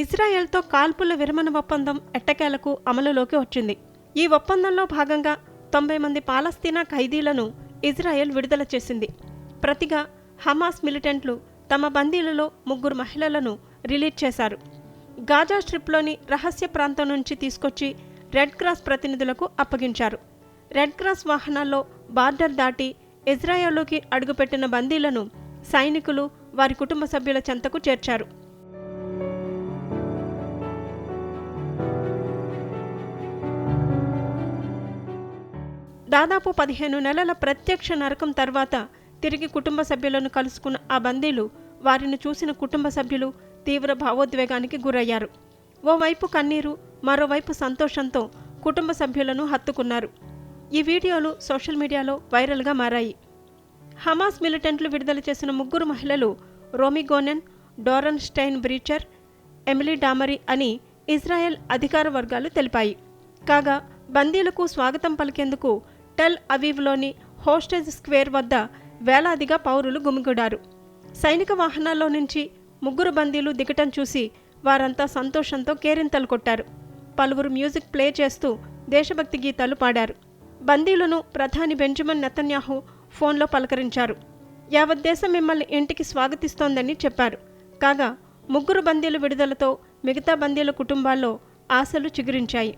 ఇజ్రాయెల్తో కాల్పుల విరమణ ఒప్పందం ఎట్టకేలకు అమలులోకి వచ్చింది. ఈ ఒప్పందంలో భాగంగా తొంభై మంది పాలస్తీనా ఖైదీలను ఇజ్రాయెల్ విడుదల చేసింది. ప్రతిగా హమాస్ మిలిటెంట్లు తమ బందీలలో ముగ్గురు మహిళలను రిలీజ్ చేశారు. గాజా స్ట్రిప్లోని రహస్య ప్రాంతం నుంచి తీసుకొచ్చి రెడ్ క్రాస్ ప్రతినిధులకు అప్పగించారు. రెడ్ క్రాస్ వాహనాల్లో బార్డర్ దాటి ఇజ్రాయెల్లోకి అడుగుపెట్టిన బందీలను సైనికులు వారి కుటుంబ సభ్యుల చెంతకు చేర్చారు. దాదాపు పదిహేను నెలల ప్రత్యక్ష నరకం తర్వాత తిరిగి కుటుంబ సభ్యులను కలుసుకున్న ఆ బందీలు వారిని చూసిన కుటుంబ సభ్యులు తీవ్ర భావోద్వేగానికి గురయ్యారు. ఓవైపు కన్నీరు మరోవైపు సంతోషంతో కుటుంబ సభ్యులను హత్తుకున్నారు. ఈ వీడియోలు సోషల్ మీడియాలో వైరల్గా మారాయి. హమాస్ మిలిటెంట్లు విడుదల చేసిన ముగ్గురు మహిళలు రోమిగోనెన్ డోరన్ స్టైన్ బ్రీచర్ ఎమిలీ డామరీ అని ఇజ్రాయెల్ అధికార వర్గాలు తెలిపాయి. కాగా బందీలకు స్వాగతం పలికేందుకు టెల్ అవీవ్లోని హోస్టేజ్ స్క్వేర్ వద్ద వేలాదిగా పౌరులు గుమిగూడారు. సైనిక వాహనాల్లో నుంచి ముగ్గురు బందీలు దిగటం చూసి వారంతా సంతోషంతో కేరింతలు కొట్టారు. పలువురు మ్యూజిక్ ప్లే చేస్తూ దేశభక్తి గీతాలు పాడారు. బందీలను ప్రధాని బెంజమిన్ నెతన్యాహు ఫోన్లో పలకరించారు. యావత్ దేశం మిమ్మల్ని ఇంటికి స్వాగతిస్తోందని చెప్పారు. కాగా ముగ్గురు బందీలు విడుదలతో మిగతా బందీల కుటుంబాల్లో ఆశలు చిగురించాయి.